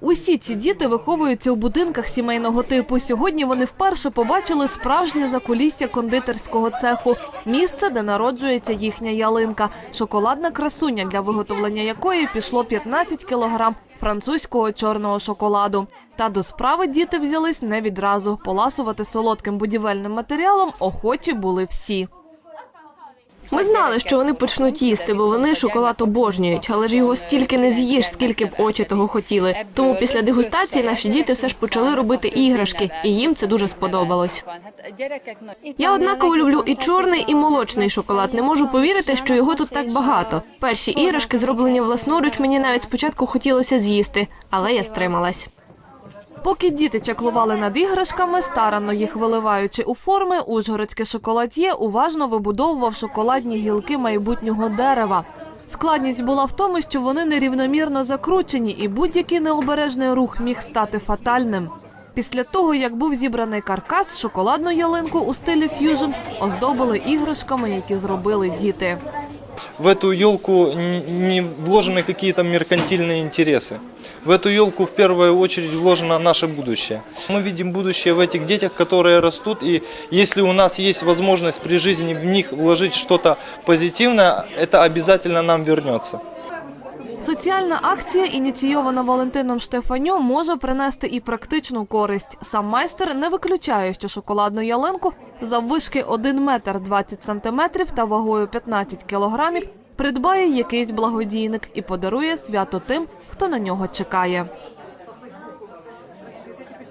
Усі ці діти виховуються у будинках сімейного типу. Сьогодні вони вперше побачили справжнє закулісся кондитерського цеху, місце, де народжується їхня ялинка, шоколадна красуня, для виготовлення якої пішло 15 кілограм французького чорного шоколаду. Та до справи діти взялись не відразу. Поласувати солодким будівельним матеріалом охочі були всі. Ми знали, що вони почнуть їсти, бо вони шоколад обожнюють, але ж його стільки не з'їш, скільки б очі того хотіли. Тому після дегустації наші діти все ж почали робити іграшки, і їм це дуже сподобалось. Я однаково люблю і чорний, і молочний шоколад. Не можу повірити, що його тут так багато. Перші іграшки, зроблені власноруч, мені навіть спочатку хотілося з'їсти, але я стрималась. Поки діти чаклували над іграшками, старанно їх виливаючи у форми, ужгородське шоколад'є уважно вибудовував шоколадні гілки майбутнього дерева. Складність була в тому, що вони нерівномірно закручені, і будь-який необережний рух міг стати фатальним. Після того, як був зібраний каркас, шоколадну ялинку у стилі ф'южн оздобили іграшками, які зробили діти. В эту елку не вложены какие-то меркантильные интересы. В эту елку в первую очередь вложено наше будущее. Мы видим будущее в этих детях, которые растут, и если у нас есть возможность при жизни в них вложить что-то позитивное, это обязательно нам вернется. Соціальна акція, ініційована Валентином Штефаню, може принести і практичну користь. Сам майстер не виключає, що шоколадну ялинку заввишки 1 метр 20 сантиметрів та вагою 15 кілограмів придбає якийсь благодійник і подарує свято тим, хто на нього чекає.